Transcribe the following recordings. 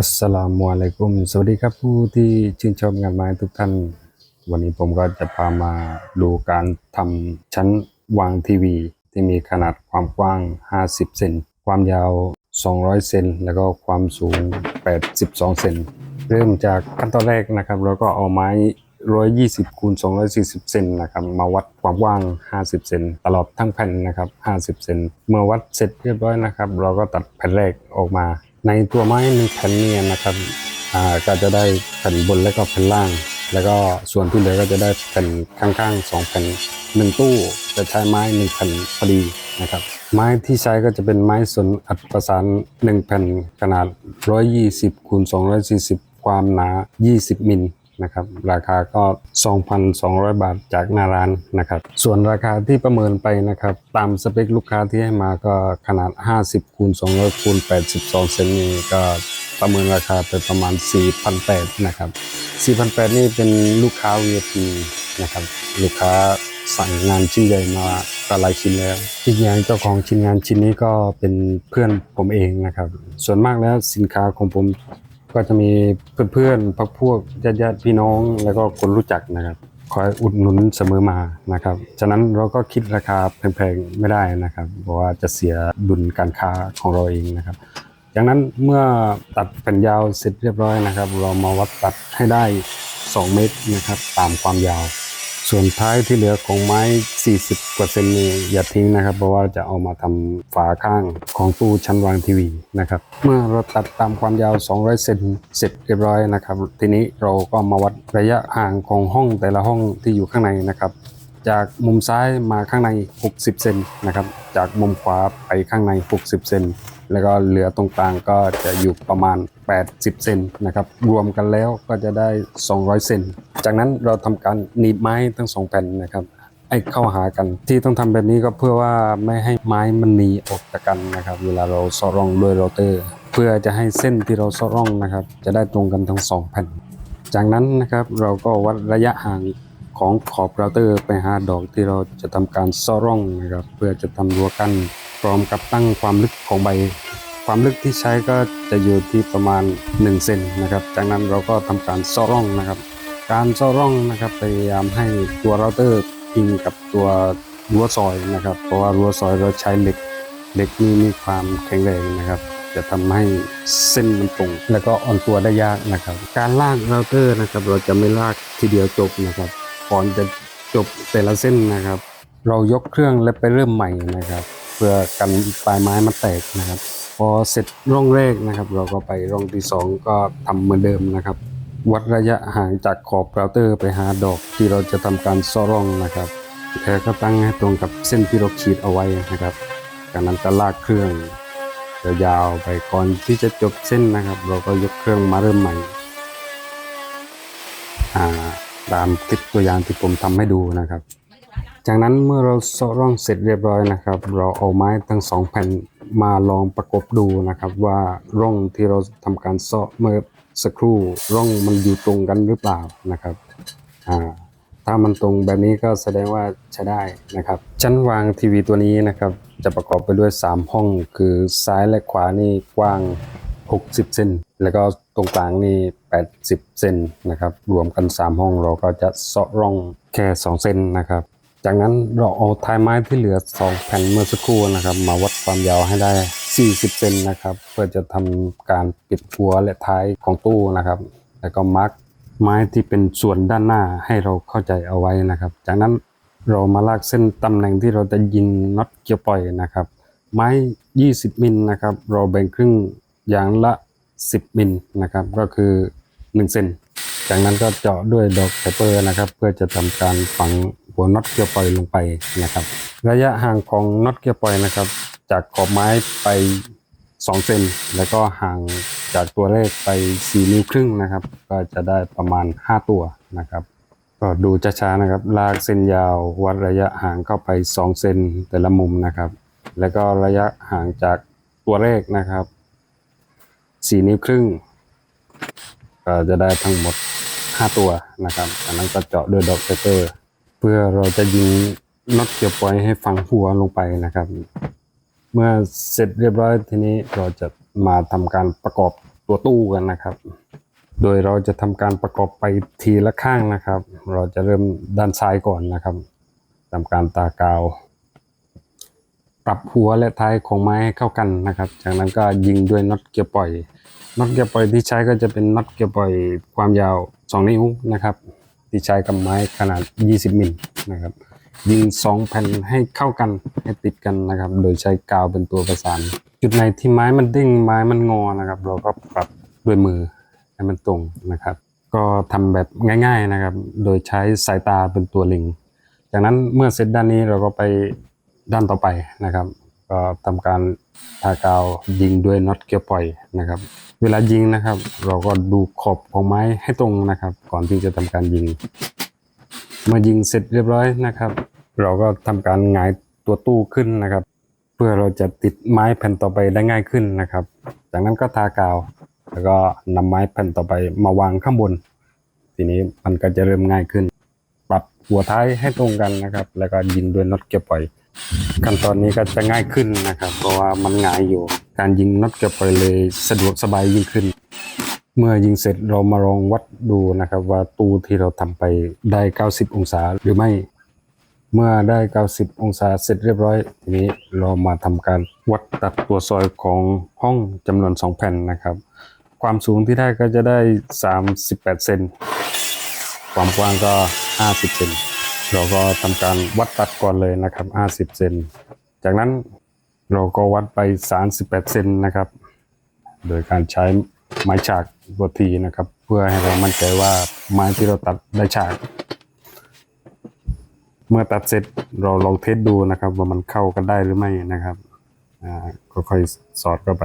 อัสสลามุอะลัยกุม สวัสดีครับผู้ที่ชื่นชอบงานไม้ทุกท่าน วันนี้ผมก็จะพามาดูการทำชั้นวางทีวี ที่มีขนาดความกว้าง 50 เซน ความยาว 200 เซน แล้วก็ความสูง 82 เซน เริ่มจากขั้นตอนแรกนะครับเราก็เอาไม้ 120คูณ240 เซนนะครับ มาวัดความกว้าง 50 เซน ตลอดทั้งแผ่นนะครับ 50 เซน เมื่อวัดเสร็จเรียบร้อยนะครับ เราก็ตัดแผ่นแรกออกมา ในตัวไม้หนึ่งแผ่นเนียนนะครับอ่าก็จะได้แผ่นบนและก็แผ่นล่าง แล้วก็ส่วนที่เหลือก็จะได้แผ่นข้างๆสองแผ่นหนึ่งตู้จะใช้ไม้หนึ่งแผ่นพอดีนะครับ ไม้ที่ใช้ก็จะเป็นไม้สนอัดประสานหนึ่งแผ่นขนาด 120คูณ240 ความหนา 20 มิล นะครับราคาก็ 2,200 บาทจากหน้าร้านนะครับส่วนราคาที่ประเมินไปนะครับตามสเปคลูกค้าที่ให้มาก็ขนาด 50คูณ200คูณ82 เซนนี่ก็ประเมินราคาไปประมาณ 4,800นะครับ4,800นี่เป็นลูกค้า VIP นะครับลูกค้าสั่งงานชิ้นใหญ่มาหลายชิ้นแล้วอีกอย่างเจ้าของชิ้นงานชิ้นนี้ก็เป็นเพื่อนผมเองนะครับ ส่วนมากแล้วสินค้าของผม ก็จะมีเพื่อนๆพักพวกญาติญาติพี่น้องแล้วก็คนรู้จักนะครับ คอยอุดหนุนเสมอมานะครับ ฉะนั้นเราก็คิดราคาแพงๆไม่ได้นะครับเพราะว่าจะเสียดุลการค้าของเราเองนะครับจากนั้นเมื่อตัดแผ่นยาวเสร็จเรียบร้อยนะครับ เรามาวัดตัดให้ได้ 2 เมตรนะครับ ตามความยาว ส่วนท้ายที่เหลือของไม้ 40กว่าเซนนี่อย่าทิ้งนะครับ เพราะว่าจะเอามาทำฝาข้างของตู้ชั้นวางทีวีนะครับ เมื่อเราตัดตามความยาว 200 เซนเสร็จเรียบร้อยนะครับ ทีนี้เราก็มาวัดระยะห่างของห้องแต่ละห้องที่อยู่ข้างในนะครับ จากมุมซ้ายมาข้างใน 60 เซนนะครับ จากมุมขวาไปข้างใน 60 เซนแล้วก็เหลือตรงกลางก็จะอยู่ประมาณ 80 เซนนะครับ รวมกันแล้วก็จะได้ 200 เซน จากนั้นเราทำการหนีบไม้ทั้งสองแผ่นนะครับให้เข้าหากัน ที่ต้องทำแบบนี้ก็เพื่อว่าไม่ให้ไม้มันหนีออกจากกันนะครับ เวลาเราซอร่องด้วยโรเตอร์ เพื่อจะให้เส้นที่เราซอร่องนะครับ จะได้ตรงกันทั้งสองแผ่น จากนั้นนะครับเราก็วัดระยะห่างของขอบเราเตอร์ไปหาดอกที่เราจะทำการซ่อร่องนะครับ เพื่อจะทำรั้วกันพร้อมกับตั้งความลึกของใบ ความลึกที่ใช้ก็จะอยู่ที่ประมาณ1เซนนะครับ จากนั้นเราก็ทำการซ่อร่องนะครับ การซ่อร่องนะครับพยายามให้ตัวเราเตอร์พิงกับตัวรั้วซอยนะครับ เพราะว่ารั้วซอยเราใช้เหล็กเหล็กนี่มีความแข็งแรงนะครับจะทำให้เส้นมันตรงแล้วก็อ่อนตัวได้ยากนะครับ การลากเราเตอร์นะครับ เราจะไม่ลากทีเดียวจบนะครับก่อนจะจบแต่ละเส้นนะครับ เรายกเครื่องและไปเริ่มใหม่นะครับ เพื่อกันปลายไม้มันแตกนะครับ พอเสร็จร่องแรกนะครับ เราก็ไปร่องที่สองก็ทำเหมือนเดิมนะครับ วัดระยะห่างจากขอบเราเตอร์ไปหาดอกที่เราจะทำการซ่อร่องนะครับแล้วก็ตั้งให้ตรงกับเส้นที่เราขีดเอาไว้นะครับ จากนั้นก็ลากเครื่องยาวๆไปก่อนที่จะจบเส้นนะครับ เราก็ยกเครื่องมาเริ่มใหม่ตามคลิปตัวอย่างที่ผมทำให้ดูนะครับ จากนั้นเมื่อเราซาะร่องเสร็จเรียบร้อยนะครับ เราเอาไม้ทั้งสองแผ่น มาลองประกบดูนะครับว่าร่องที่เราทำการเซาะเมื่อสักครู่ร่องมันอยู่ตรงกันหรือเปล่านะครับถ้ามันตรงแบบนี้ก็แสดงว่าใช้ได้นะครับ ชั้นวางทีวีตัวนี้นะครับ จะประกอบไปด้วย 3 ห้อง คือซ้ายและขวานี่กว้าง 60 เซนแล้วก็ตรงกลางนี่ 80 เซนนะครับ รวมกัน 3 ห้องเราก็จะเซาะร่องแค่ 2 เซนนะครับ จากนั้นเราเอาท้ายไม้ที่เหลือ 2 แผ่นเมื่อสักครู่นะครับ มาวัดความยาวให้ได้ 40 เซนนะครับ เพื่อจะทำการปิดหัวและท้ายของตู้นะครับ แล้วก็มาร์กไม้ที่เป็นส่วนด้านหน้าให้เราเข้าใจเอาไว้นะครับ จากนั้นเรามาลากเส้นตำแหน่งที่เราจะยิงน็อตเกี่ยวปล่อยนะครับ ไม้ 20 มิลนะครับ เราแบ่งครึ่งอย่างละ 10 มิลนะครับ ก็คือ1เซนจากนั้นก็เจาะด้วยดอกไคเปอร์นะครับ เพื่อจะทำการฝัง หัวน็อตเกี่ยวปล่อยลงไปนะครับ ระยะห่างของน็อตเกี่ยวปล่อยนะครับ จากขอบไม้ไป2เซนแล้วก็ห่างจากตัวเลขไป4นิ้วครึ่งนะครับ ก็จะได้ประมาณ 5 ตัวนะครับ ก็ดูช้าๆนะครับ ลากเส้นยาววัดระยะห่างเข้าไป2เซนแต่ละมุมนะครับ แล้วก็ระยะห่างจากตัวเลขนะครับ 4 นิ้วครึ่งก็จะได้ทั้งหมด 5 ตัวนะครับจากนั้นก็เจาะด้วยดอกเปเปอร์ เพื่อเราจะยิงน็อตเกี่ยวปล่อยให้ฝังหัวลงไปนะครับ เมื่อเสร็จเรียบร้อยทีนี้เราจะมาทำการประกอบตัวตู้กันนะครับ โดยเราจะทำการประกอบไปทีละข้างนะครับ เราจะเริ่มด้านซ้ายก่อนนะครับทำการตากาวปรับหัวและท้ายของไม้ให้เข้ากันนะครับ จากนั้นก็ยิงด้วยน็อตเกียร์ปล่อย น็อตเกียร์ปล่อยที่ใช้ก็จะเป็นน็อตเกียร์ปล่อยความยาว 2 นิ้วนะครับ ที่ใช้กับไม้ขนาด 20 มิลนะครับ ยิง2แผ่นให้เข้ากันให้ติดกันนะครับ โดยใช้กาวเป็นตัวประสาน จุดไหนที่ไม้มันเด้งไม้มันงอนะครับ เราก็ปรับด้วยมือให้มันตรงนะครับ ก็ทำแบบง่ายๆนะครับ โดยใช้สายตาเป็นตัวล็งจากนั้นเมื่อเสร็จด้านนี้เราก็ไปด้านต่อไปนะครับ ก็ทำการ ทากาวยิงด้วยน็อตเกียร์ปล่อยนะครับ เวลายิงนะครับ เราก็ดูขอบของไม้ให้ตรงนะครับ ก่อนที่จะทำการยิง เมื่อยิงเสร็จเรียบร้อยนะครับ เราก็ทำการหงายตัวตู้ขึ้นนะครับ เพื่อเราจะติดไม้แผ่นต่อไปได้ง่ายขึ้นนะครับ จากนั้นก็ทากาว แล้วก็นำไม้แผ่นต่อไปมาวางข้างบน ทีนี้มันก็จะเริ่มง่ายขึ้น หัวท้ายให้ตรงกันนะครับ แล้วก็ยิงด้วยน็อตเกียร์ปล่อย ขั้นตอนนี้ก็จะง่ายขึ้นนะครับ เพราะว่ามันง่ายอยู่ การยิงน็อตเกียร์ปล่อยเลยสะดวกสบายยิ่งขึ้น เมื่อยิงเสร็จเรามาลองวัดดูนะครับ ว่าตู้ที่เราทำไปได้ 90 องศาหรือไม่ เมื่อได้ 90 องศาเสร็จเรียบร้อยทีนี้เรามาทำการวัดตัดตัวซอยของห้องจำนวน 2 แผ่นนะครับ ความสูงที่ได้ก็จะได้ 38 เซน ความกว้างก็ 50เซนเราก็ทำการวัดตัดก่อนเลยนะครับ 50เซนจากนั้นเราก็วัดไป 38เซนนะครับ โดยการใช้ไม้ฉากตัวทีนะครับ เพื่อให้เรามั่นใจว่าไม้ที่เราตัดได้ฉาก เมื่อตัดเสร็จเราลองเทสดูนะครับ ว่ามันเข้ากันได้หรือไม่นะครับอ่าค่อยสอดเข้าไป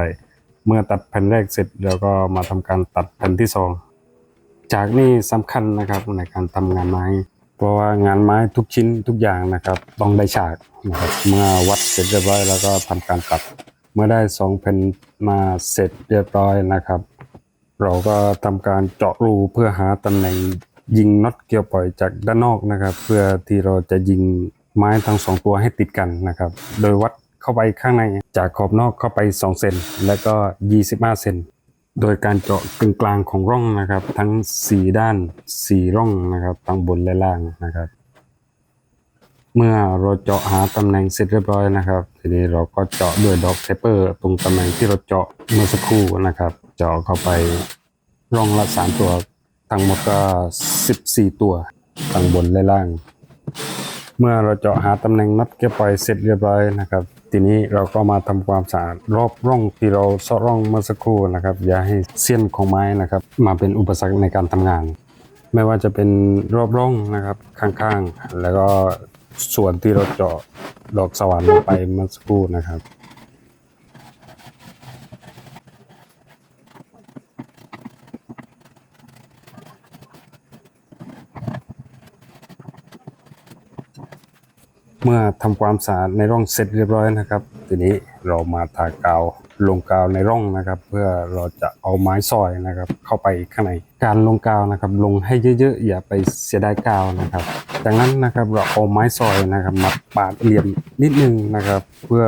เมื่อตัดแผ่นแรกเสร็จเราก็มาทำการตัดแผ่นที่สอง จากนี่สำคัญนะครับในการทำงานไม้ เพราะว่างานไม้ทุกชิ้นทุกอย่างนะครับ ต้องได้ฉากนะครับเมื่อวัดเสร็จเรียบร้อยแล้วก็ทำการตัด เมื่อได้สองแผ่นมาเสร็จเรียบร้อยนะครับ เราก็ทำการเจาะรูเพื่อหาตำแหน่งยิงน็อตเกี่ยวปล่อยจากด้านนอกนะครับ เพื่อที่เราจะยิงไม้ทั้งสองตัวให้ติดกันนะครับ โดยวัดเข้าไปข้างในจากขอบนอกเข้าไป 2 เซนและก็ 25 เซน โดยการเจาะกึ่งกลางของร่องนะครับ ทั้ง 4 ด้าน 4 ร่องนะครับทั้งบนและล่างนะครับ เมื่อเราเจาะหาตำแหน่งเสร็จเรียบร้อยนะครับ ทีนี้เราก็เจาะด้วยดอกเทปเปอร์ตรงตำแหน่งที่เราเจาะเมื่อสักครู่นะครับ เจาะเข้าไปร่องละสามตัว ทั้งหมดก็ 14 ตัวทั้งบนและล่าง เมื่อเราเจาะหาตำแหน่งน็อตเก็บปล่อยเสร็จเรียบร้อยนะครับ ทีนี้เราก็มาทำความสะอาดรอบร่องที่เราเซาะร่องเมื่อสักครู่นะครับ อย่าให้เสี้ยนของไม้นะครับ มาเป็นอุปสรรคในการทำงาน ไม่ว่าจะเป็นรอบร่องนะครับข้างๆ แล้วก็ส่วนที่เราเจาะดอกสว่านลงไปเมื่อสักครู่นะครับ เมื่อทำความสะอาดในร่องเสร็จเรียบร้อยนะครับ ทีนี้เรามาทากาวลงกาวในร่องนะครับ เพื่อเราจะเอาไม้ซอยนะครับ เข้าไปข้างในการลงกาวนะครับ ลงให้เยอะๆอย่าไปเสียดายกาวนะครับจากนั้นนะครับเราเอาไม้ซอยนะครับมาปาดเหลี่ยมนิดนึงนะครับ เพื่อ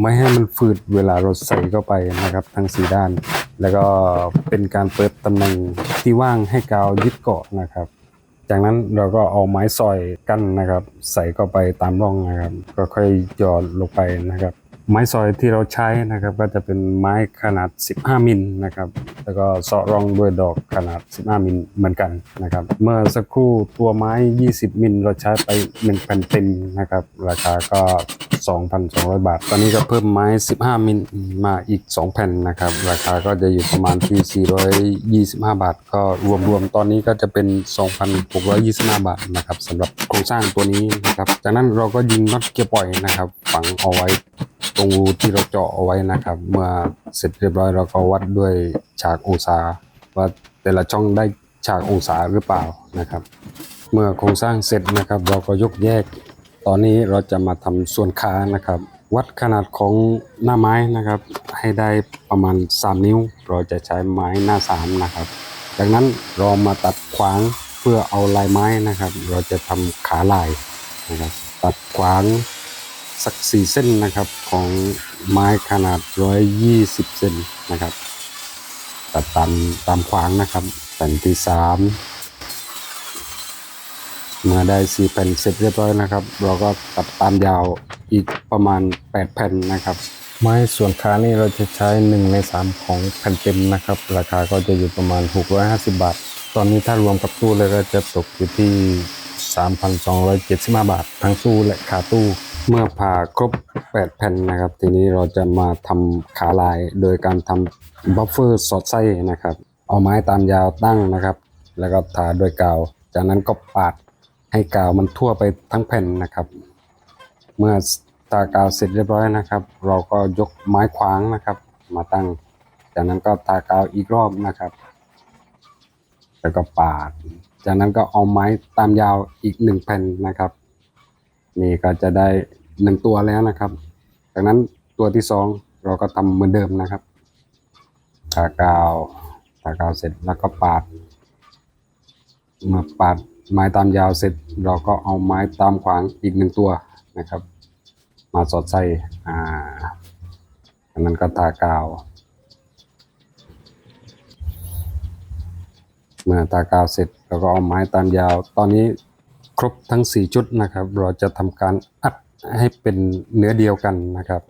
ไม่ให้มันฝืดเวลาเราใส่เข้าไปนะครับ ทั้งสีด้าน แล้วก็เป็นการเปิดตำแหน่งที่ว่างให้กาวยึดเกาะนะครับ จากนั้นเราก็เอาไม้ซอยกั้นนะครับ ใส่เข้าไปตามร่องนะครับ ก็ค่อยหยอดลงไปนะครับ ไม้ซอยที่เราใช้นะครับ ก็จะเป็นไม้ขนาด 15 มิลนะครับ แล้วก็เสาะร่องด้วยดอกขนาด 15 มิลเหมือนกันนะครับ เมื่อสักครู่ตัวไม้ 20 มิลเราใช้ไป1แผ่นเต็มนะครับ ราคาก็ 2,200 บาท ตอนนี้ก็เพิ่มไม้ 15 มิลมาอีก 2 แผ่นนะครับ ราคาก็จะอยู่ประมาณที่ 425 บาท ก็รวมๆ ตอนนี้ก็จะเป็น 2,625 บาทนะครับสำหรับโครงสร้างตัวนี้นะครับ จากนั้นเราก็ยิงน็อตเกียร์ปล่อยนะครับ ฝังเอาไว้ตรงรูที่เราเจาะเอาไว้นะครับ เมื่อเสร็จเรียบร้อยเราก็วัดด้วยฉากองศาว่าแต่ละช่องได้ฉากองศาหรือเปล่านะครับ เมื่อโครงสร้างเสร็จนะครับ เราก็ยกแยก ตอนนี้เราจะมาทำส่วนขานะครับ วัดขนาดของหน้าไม้นะครับ ให้ได้ประมาณ 3 นิ้ว เราจะใช้ไม้หน้า3นะครับ จากนั้นเรามาตัดขวางเพื่อเอาลายไม้นะครับ เราจะทำขาลายนะครับตัดขวางสักสี่เส้นนะครับของไม้ขนาด 120 เซนนะครับ ตัดตามตามขวางนะครับแผ่นที่สา มเมื่อได้สี่แผ่นเสร็จเรียบร้อยนะครับ เราก็ตัดตามยาวอีกประมาณแปดแผ่นนะครับ ไม้ส่วนขานี่เราจะใช้หนึ่งในสามของแผ่นเต็มนะครับ ราคาก็จะอยู่ประมาณ650บาท ตอนนี้ถ้ารวมกับตู้เลยก็จะตกอยู่ที่3,275บาท ทั้งตู้และขาตู้ เมื่อผ่าครบ8แผ่นนะครับ ทีนี้เราจะมาทำขาลายโดยการทำบัฟเฟอร์สอดไส้นะครับ เอาไม้ตามยาวตั้งนะครับ แล้วก็ทาด้วยกาว จากนั้นก็ปาด ให้กาวมันทั่วไปทั้งแผ่นนะครับ เมื่อตากาวเสร็จเรียบร้อยนะครับ เราก็ยกไม้ขวางนะครับ มาตั้ง จากนั้นก็ตากาวอีกรอบนะครับ แล้วก็ปาด จากนั้นก็เอาไม้ตามยาวอีกหนึ่งแผ่นนะครับ นี่ก็จะได้หนึ่งตัวแล้วนะครับ จากนั้นตัวที่สองเราก็ทำเหมือนเดิมนะครับตากาวตากาวเสร็จแล้วก็ปาด เมื่อปาด ไม้ตามยาวเสร็จเราก็เอาไม้ตามขวางอีกหนึ่งตัวนะครับ มาสอดใส่อ่าอันนั้นก็ทากาว เมื่อตากาวเสร็จเราก็เอาไม้ตามยาว ตอนนี้ครบทั้ง 4 ชุดนะครับ เราจะทำการอัดให้เป็นเนื้อเดียวกันนะครับ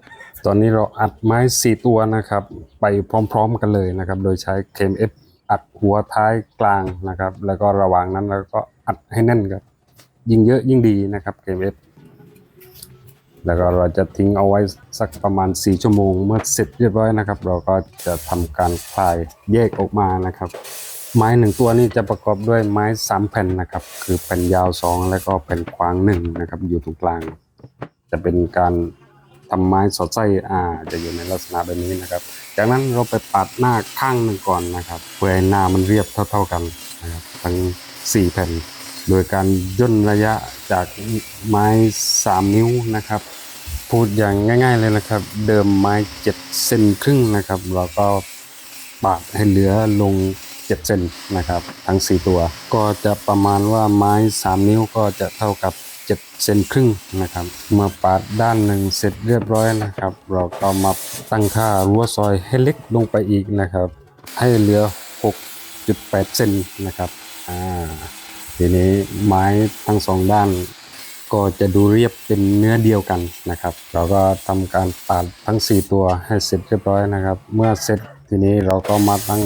ตอนนี้เราอัดไม้ 4 ตัวนะครับ ไปพร้อมๆกันเลยนะครับ โดยใช้เคมเอฟอัดหัวท้ายกลางนะครับ แล้วก็ระหว่างนั้นเราก็ อัดให้แน่นครับยิ่งเยอะยิ่งดีนะครับเคมเอฟแล้วก็เราจะทิ้งเอาไว้สักประมาณ 4 ชั่วโมง เมื่อเสร็จเรียบร้อยนะครับ เราก็จะทำการคลายแยกออกมานะครับ ไม้หนึ่งตัวนี้จะประกอบด้วยไม้ 3 แผ่นนะครับ คือแผ่นยาว 2 แล้วก็แผ่นขวาง1นะครับ อยู่ตรงกลาง จะเป็นการทำไม้สอดไส้อ่า จะอยู่ในลักษณะแบบนี้นะครับ จากนั้นเราไปปาดหน้าข้างหนึ่งก่อนนะครับ เพื่อให้หน้ามันเรียบเท่า ๆกันนะครับทั้ง 4 แผ่น โดยการย่นระยะจากไม้ 3 นิ้วนะครับ พูดอย่างง่าย ๆเลยนะครับ เดิมไม้ 7 เซนครึ่งนะครับเราก็ปาดให้เหลือลง 7 เซนนะครับ ทั้ง 4 ตัว ก็จะประมาณว่าไม้ 3 นิ้วก็จะเท่ากับ7เซนครึ่งนะครับ เมื่อปาดด้านหนึ่งเสร็จเรียบร้อยนะครับ เราก็มาตั้งค่ารั้วซอยให้เล็กลงไปอีกนะครับ ให้เหลือ 6.8 เซนนะครับ อ่า ทีนี้ไม้ทั้งสองด้านก็จะดูเรียบเป็นเนื้อเดียวกันนะครับ เราก็ทำการปาดทั้ง 4 ตัวให้เสร็จเรียบร้อยนะครับ เมื่อเสร็จทีนี้เราก็มาตั้ง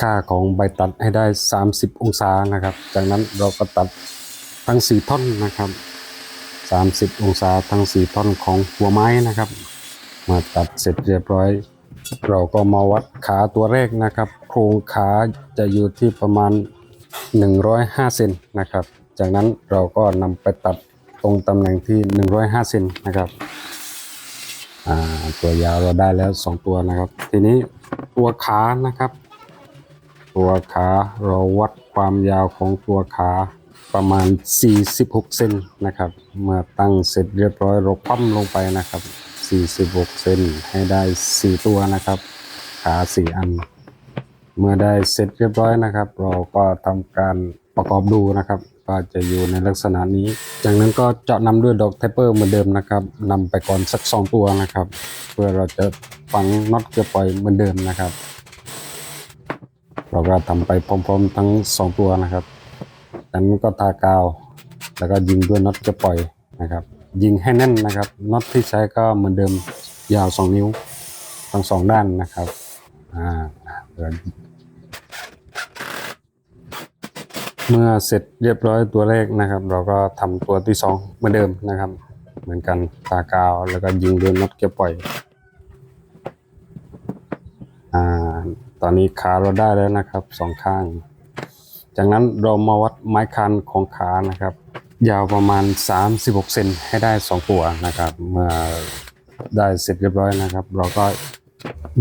ค่าของใบตัดให้ได้ 30 องศานะครับ จากนั้นเราก็ตัดทั้ง 4 ท่อนนะครับ 30 องศาทั้ง 4 ท่อนของหัวไม้นะครับ มาตัดเสร็จเรียบร้อย เราก็มาวัดขาตัวแรกนะครับ โครงขาจะอยู่ที่ประมาณ 105เซนนะครับ จากนั้นเราก็นำไปตัดตรงตำแหน่งที่ 105เซนนะครับตัวยาวเราได้แล้ว 2 ตัวนะครับ ทีนี้ตัวขานะครับ ตัวขาเราวัดความยาวของตัวขาประมาณ 46 เซนนะครับ เมื่อตั้งเสร็จเรียบร้อยเราคว่ำลงไปนะครับ 46 เซนให้ได้ 4 ตัวนะครับ ขา 4 อัน เมื่อได้เสร็จเรียบร้อยนะครับ เราก็ทำการประกอบดูนะครับก็จะอยู่ในลักษณะนี้ จากนั้นก็เจาะนำด้วยดอกเทปเปอร์เหมือนเดิมนะครับนำไปก่อนสัก 2 ตัวนะครับ เพื่อเราจะฝังน็อตเกลือปล่อยเหมือนเดิมนะครับ เราก็ทำไปพร้อมๆ ทั้ง 2 ตัวนะครับจากนั้นก็ทากาว แล้วก็ยิงด้วยน็อตเกลือปล่อยนะครับ ยิงให้แน่นนะครับน็อตที่ใช้ก็เหมือนเดิมยาว 2 นิ้วทั้งสองด้านนะครับอ่า เมื่อเสร็จเรียบร้อยตัวแรกนะครับ เราก็ทำตัวที่สองเหมือนเดิมนะครับ เหมือนกันตากาวแล้วก็ยิงด้วยน็อตเก็บปล่อยอ่าตอนนี้ขาเราได้แล้วนะครับสองข้าง จากนั้นเรามาวัดไม้คันของขานะครับ ยาวประมาณ 36เซนให้ได้2ตัวนะครับ เมื่อได้เสร็จเรียบร้อยนะครับ เราก็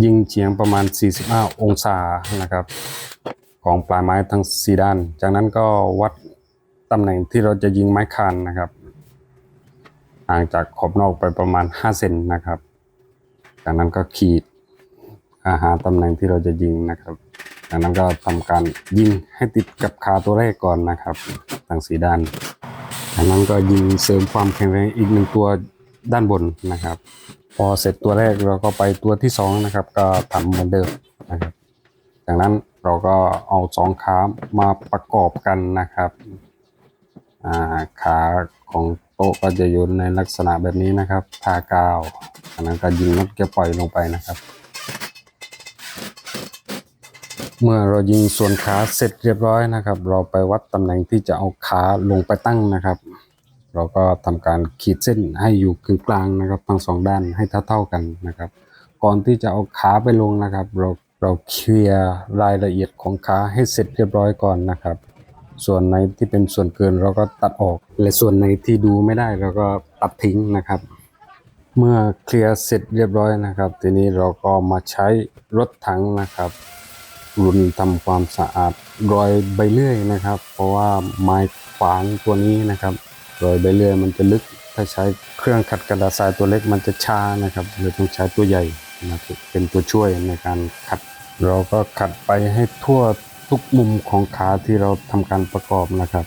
ยิงเฉียงประมาณ 45 องศานะครับ ของปลายไม้ทั้งสีด้าน จากนั้นก็วัดตำแหน่งที่เราจะยิงไม้คานนะครับห่างจากขอบนอกไปประมาณ 5 เซนนะครับ จากนั้นก็ขีดอาหาตำแหน่งที่เราจะยิงนะครับ จากนั้นก็ทำการยิงให้ติดกับขาตัวแรกก่อนนะครับทั้งสีด้าน จากนั้นก็ยิงเสริมความแข็งแรงอีกหนึ่งตัวด้านบนนะครับ พอเสร็จตัวแรกเราก็ไปตัวที่สองนะครับก็ทำเหมือนเดิมนะครับ จากนั้น เราก็เอาสองขามาประกอบกันนะครับาขาของโต๊ะก็จะอยู่ในลักษณะแบบนี้นะครับทากาวจากนั้นก็ยิงน็อตเกียร์ปล่อยลงไปนะครับ เมื่อเรายิงส่วนขาเสร็จเรียบร้อยนะครับ เราไปวัดตำแหน่งที่จะเอาขาลงไปตั้งนะครับ เราก็ทำการขีดเส้นให้อยู่กึ่งกลางนะครับทั้งสองด้านให้เท่าๆกันนะครับ ก่อนที่จะเอาขาไปลงนะครับ เรา เราเคลียร์รายละเอียดของขาให้เสร็จเรียบร้อยก่อนนะครับ ส่วนในที่เป็นส่วนเกินเราก็ตัดออก และส่วนในที่ดูไม่ได้เราก็ตัดทิ้งนะครับ เมื่อเคลียร์เสร็จเรียบร้อยนะครับ ทีนี้เราก็มาใช้รถถังนะครับรุนทำความสะอาดรอยใบเลื่อยนะครับ เพราะว่าไม้ขวางตัวนี้นะครับรอยใบเลื่อยมันจะลึกถ้าใช้เครื่องขัดกระดาษทรายตัวเล็กมันจะช้านะครับเลยต้องใช้ตัวใหญ่นะครับเป็นตัวช่วยในการขัด เราก็ขัดไปให้ทั่วทุกมุมของขาที่เราทำการประกอบนะครับ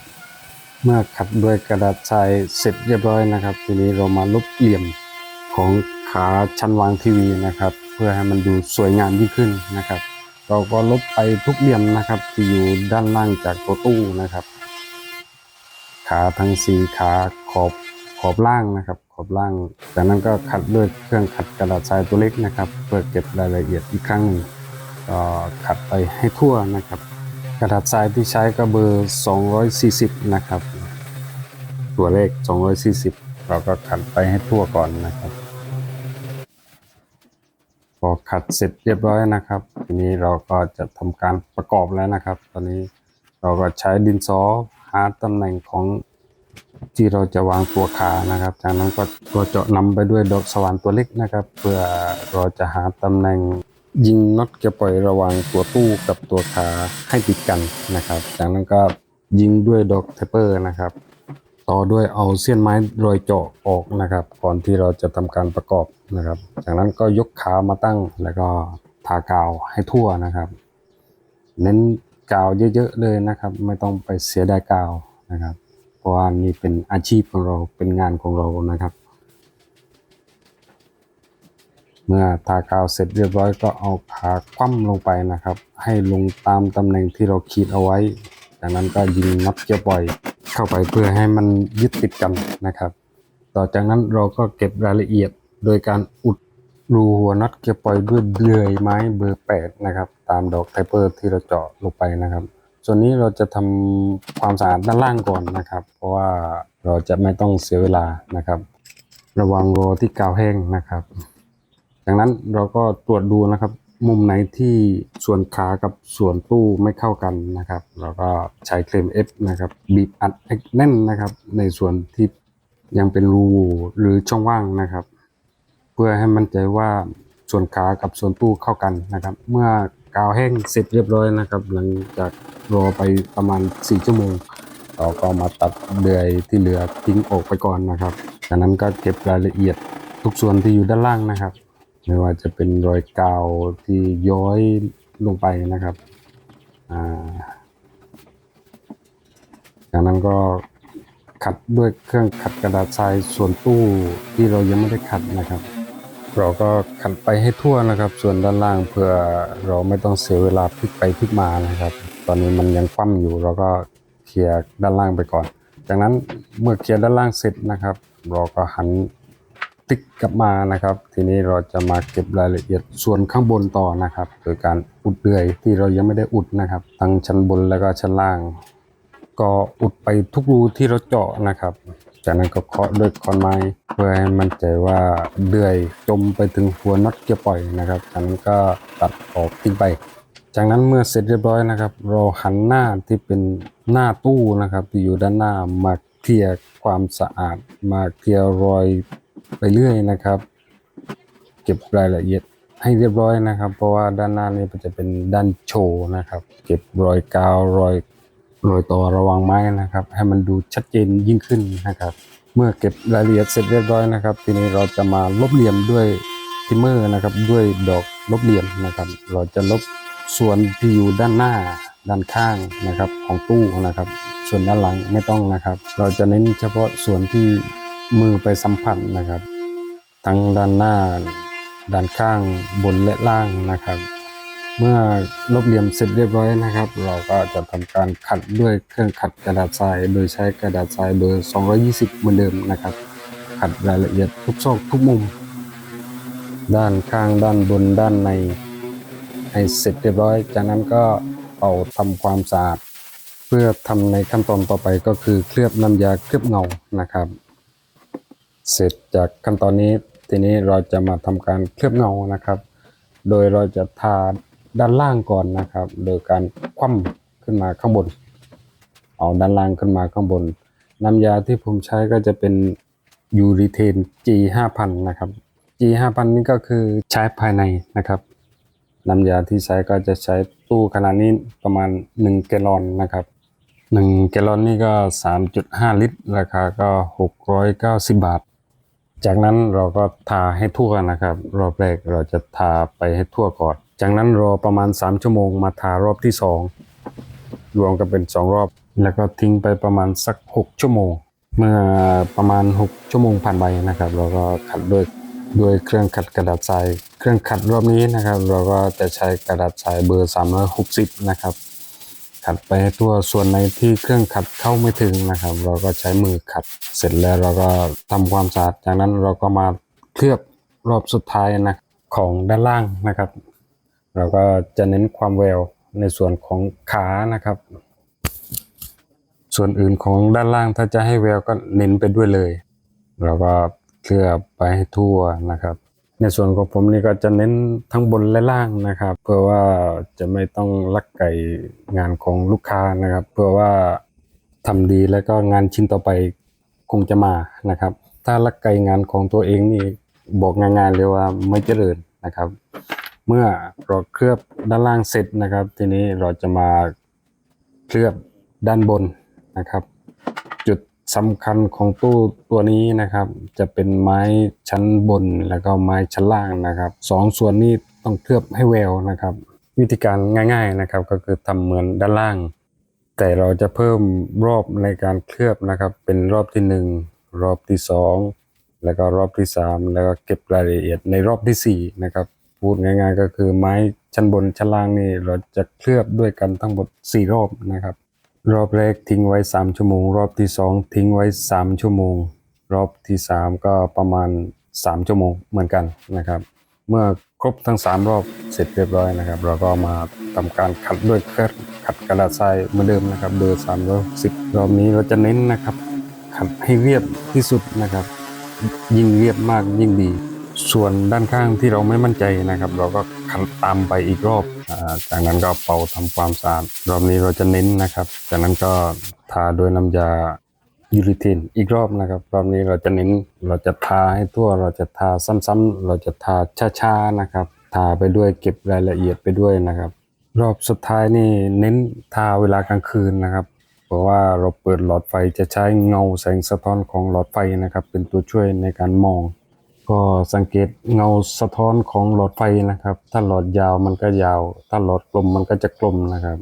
เมื่อขัดด้วยกระดาษทรายเสร็จเรียบร้อยนะครับ ทีนี้เรามาลบเหลี่ยมของขาชั้นวางทีวีนะครับ เพื่อให้มันดูสวยงามยิ่งขึ้นนะครับ เราก็ลบไปทุกเหลี่ยมนะครับ ที่อยู่ด้านล่างจากตัวตู้นะครับ ขาทั้งสี่ขาขอบขอบล่างนะครับขอบล่าง จากนั้นก็ขัดด้วยเครื่องขัดกระดาษทรายตัวเล็กนะครับ เพื่อเก็บรายละเอียดอีกครั้งหนึ่ง ขัดไปให้ทั่วนะครับ กระดาษทรายที่ใช้ก็เบอร์ 240 นะครับ ตัวเลข 240 เราก็ขัดไปให้ทั่วก่อนนะครับ พอขัดเสร็จเรียบร้อยนะครับ ทีนี้เราก็จะทำการประกอบแล้วนะครับ ตอนนี้เราก็ใช้ดินสอหาตำแหน่งของที่เราจะวางตัวขานะครับ จากนั้นก็ตัวเจาะนำไปด้วยดอกสว่านตัวเล็กนะครับ เพื่อเราจะหาตำแหน่ง ยิงน็อตเกียร์ปล่อยระหว่างตัวตู้กับตัวขาให้ติดกันนะครับ จากนั้นก็ยิงด้วยดอกเทปเปอร์นะครับ ต่อด้วยเอาเส้นไม้รอยเจาะออกนะครับ ก่อนที่เราจะทำการประกอบนะครับ จากนั้นก็ยกขามาตั้งแล้วก็ทากาวให้ทั่วนะครับ เน้นกาวเยอะๆเลยนะครับ ไม่ต้องไปเสียดายกาวนะครับ เพราะว่านี่เป็นอาชีพของเราเป็นงานของเรานะครับ เมื่อทากาวเสร็จเรียบร้อยก็เอาขาคว่ำลงไปนะครับ ให้ลงตามตำแหน่งที่เราขีดเอาไว้ จากนั้นก็ยิงน็อตเกียร์ปล่อยเข้าไปเพื่อให้มันยึดติดกันนะครับ ต่อจากนั้นเราก็เก็บรายละเอียดโดยการอุดรูหัวน็อตเกียร์ปล่อยด้วยเลื่อยไม้เบอร์8นะครับตามดอกไทเปอร์ที่เราเจาะลงไปนะครับ ส่วนนี้เราจะทำความสะอาดด้านล่างก่อนนะครับ เพราะว่าเราจะไม่ต้องเสียเวลานะครับ ระวังรอที่กาวแห้งนะครับ จากนั้นเราก็ตรวจดูนะครับ มุมไหนที่ส่วนขากับส่วนตู้ไม่เข้ากันนะครับ เราก็ใช้เคลม F นะครับบีบอัดแน่นนะครับ ในส่วนที่ยังเป็นรูหรือช่องว่างนะครับ เพื่อให้มั่นใจว่าส่วนขากับส่วนตู้เข้ากันนะครับ เมื่อกาวแห้งเสร็จเรียบร้อยนะครับ หลังจากรอไปประมาณ 4 ชั่วโมงเราก็มาตัดเดือยที่เหลือทิ้งออกไปก่อนนะครับจากนั้นก็เก็บรายละเอียดทุกส่วนที่อยู่ด้านล่างนะครับ ไม่ว่าจะเป็นรอยกาวที่ย้อยลงไปนะครับจากนั้นก็ขัดด้วยเครื่องขัดกระดาษทรายส่วนตู้ที่เรายังไม่ได้ขัดนะครับ เราก็ขัดไปให้ทั่วนะครับ ส่วนด้านล่างเพื่อเราไม่ต้องเสียเวลาพลิกไปพลิกมานะครับ ตอนนี้มันยังคว่ำอยู่เราก็เคลียร์ด้านล่างไปก่อน จากนั้นเมื่อเคลียร์ด้านล่างเสร็จนะครับ เราก็หัน พลิกกลับมานะครับ ทีนี้เราจะมาเก็บรายละเอียดส่วนข้างบนต่อนะครับ โดยการอุดเลื่อยที่เรายังไม่ได้อุดนะครับ ทั้งชั้นบนแล้วก็ชั้นล่าง ก็อุดไปทุกรูที่เราเจาะนะครับ จากนั้นก็เคาะด้วยคอนไม้เพื่อให้มั่นใจว่าเลื่อยจมไปถึงหัวน็อตเกียร์ปล่อยนะครับจากนั้นก็ตัดออกทิ้งไป จากนั้นเมื่อเสร็จเรียบร้อยนะครับ เราหันหน้าที่เป็นหน้าตู้นะครับที่อยู่ด้านหน้ามาเคลียร์ความสะอาดมาเคลียร์รอย ไปเรื่อยนะครับ เก็บรายละเอียดให้เรียบร้อยนะครับ เพราะว่าด้านหน้านี้มันจะเป็นด้านโชว์นะครับ เก็บรอยกาวรอยรอยต่อระวังไม้นะครับ ให้มันดูชัดเจนยิ่งขึ้นนะครับ เมื่อเก็บรายละเอียดเสร็จเรียบร้อยนะครับ ทีนี้เราจะมาลบเหลี่ยมด้วยทิมเมอร์นะครับ ด้วยดอกลบเหลี่ยมนะครับ เราจะลบส่วนที่อยู่ด้านหน้าด้านข้างนะครับของตู้นะครับ ส่วนด้านหลังไม่ต้องนะครับ เราจะเน้นเฉพาะส่วนที่ มือไปสัมผัสนะครับ ทั้งด้านหน้า ด้านข้างบนและล่างนะครับ เมื่อลบเหลี่ยมเสร็จเรียบร้อยนะครับ เราก็จะทำการขัดด้วยเครื่องขัดกระดาษทราย โดยใช้กระดาษทรายเบอร์ 220 เหมือนเดิมนะครับ ขัดรายละเอียดทุกซอกทุกมุม ด้านข้างด้านบนด้านในให้เสร็จเรียบร้อย จากนั้นก็เป่าทำความสะอาดเพื่อทำในขั้นตอนต่อไปก็คือเคลือบน้ำยาเคลือบเงานะครับ เสร็จจากขั้นตอนนี้ทีนี้เราจะมาทำการเคลือบเงานะครับ โดยเราจะทาด้านล่างก่อนนะครับ โดยการคว่ำขึ้นมาข้างบน เอาด้านล่างขึ้นมาข้างบน น้ำยาที่ผมใช้ก็จะเป็นยูริเทน G 5 0 0นะครับ G 5 0 0 0นี่ก็คือใช้ภายในนะครับ น้ำยาที่ใช้ก็จะใช้ตู้ขนาดนี้ประมาณ 1 แกลลอนนะครับ 1 แกลลอนนี่ก็ 3.5 ลิตร ราคาก็ 690 บาท จากนั้นเราก็ทาให้ทั่วนะครับ รอบแรกเราจะทาไปให้ทั่วก่อน จากนั้นรอประมาณ 3 ชั่วโมงมาทารอบที่ 2 รวมกันเป็น 2 รอบ แล้วก็ทิ้งไปประมาณสัก 6 ชั่วโมง เมื่อประมาณ 6 ชั่วโมงผ่านไปนะครับ เราก็ขัดด้วยด้วยเครื่องขัดกระดาษทราย เครื่องขัดรอบนี้นะครับ เราก็จะใช้กระดาษทรายเบอร์ 360 นะครับ ขัดไปให้ทั่วส่วนในที่เครื่องขัดเข้าไม่ถึงนะครับ เราก็ใช้มือขัดเสร็จแล้วเราก็ทำความสะอาดจากนั้นเราก็มาเคลือบรอบสุดท้ายนะของด้านล่างนะครับ เราก็จะเน้นความแววในส่วนของขานะครับ ส่วนอื่นของด้านล่างถ้าจะให้แววก็เน้นไปด้วยเลย เราก็เคลือบไปให้ทั่วนะครับ ในส่วนของผมนี่ก็จะเน้นทั้งบนและล่างนะครับ เพื่อว่าจะไม่ต้องลักไก่งานของลูกค้านะครับ เพื่อว่าทำดีแล้วก็งานชิ้นต่อไปคงจะมานะครับ ถ้าลักไก่งานของตัวเองนี่บอกง่ายๆเลยว่าไม่เจริญนะครับ เมื่อเราเคลือบด้านล่างเสร็จนะครับ ทีนี้เราจะมาเคลือบด้านบนนะครับ สำคัญของตู้ตัวนี้นะครับ จะเป็นไม้ชั้นบนแล้วก็ไม้ชั้นล่างนะครับสองส่วนนี้ต้องเคลือบให้แววนะครับ วิธีการง่ายๆนะครับ ก็คือทำเหมือนด้านล่าง แต่เราจะเพิ่มรอบในการเคลือบนะครับ เป็นรอบที่หนึ่งรอบที่สองแล้วก็รอบที่สามแล้วก็เก็บรายละเอียดในรอบที่สี่นะครับพูดง่าย ๆ ก็คือไม้ชั้นบนชั้นล่างนี่เราจะเคลือบด้วยกันทั้งหมดสี่รอบนะครับ รอบแรกทิ้งไว้3ชั่วโมง รอบที่2ทิ้งไว้3ชั่วโมง รอบที่3ก็ประมาณ3ชั่วโมงเหมือนกันนะครับ เมื่อครบทั้ง3รอบเสร็จเรียบร้อยนะครับ เราก็มาทำการขัดด้วยเครื่องขัดกระดาษทรายเหมือนเดิมนะครับ เบอร์310รอบนี้เราจะเน้นนะครับขัดให้เรียบที่สุดนะครับ ยิ่งเรียบมากยิ่งดี ส่วนด้านข้างที่เราไม่มั่นใจนะครับ เราก็ขันตามไปอีกรอบจากนั้นก็เป่าทำความสะอาดรอบนี้เราจะเน้นนะครับ จากนั้นก็ทาด้วยน้ำยายูริทินอีกรอบนะครับ รอบนี้เราจะเน้นเราจะทาให้ทั่วเราจะทาซ้ำๆเราจะทาช้าๆนะครับ ทาไปด้วยเก็บรายละเอียดไปด้วยนะครับ รอบสุดท้ายนี่เน้นทาเวลากลางคืนนะครับเพราะว่าเราเปิดหลอดไฟจะใช้เงาแสงสะท้อนของหลอดไฟนะครับ เป็นตัวช่วยในการมอง ก็สังเกตเงาสะท้อนของหลอดไฟนะครับ ถ้าหลอดยาวมันก็ยาว ถ้าหลอดกลมมันก็จะกลมนะครับ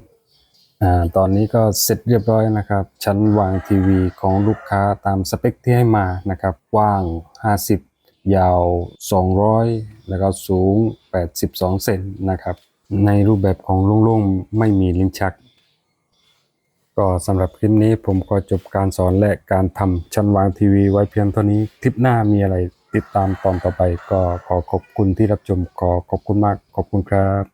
อ่าตอนนี้ก็เสร็จเรียบร้อยนะครับ ชั้นวางทีวีของลูกค้าตามสเปคที่ให้มานะครับกว้าง 50 ยาว 200 แล้วก็สูง 82 เซนนะครับ ในรูปแบบของโล่งๆ ไม่มีลิ้นชัก ก็สำหรับคลิปนี้ผมก็จบการสอนและการทำชั้นวางทีวีไว้เพียงเท่านี้ คลิปหน้ามีอะไร ติดตามตอนต่อไปก็ขอขอบคุณที่รับชมขอขอบคุณมากขอบคุณครับ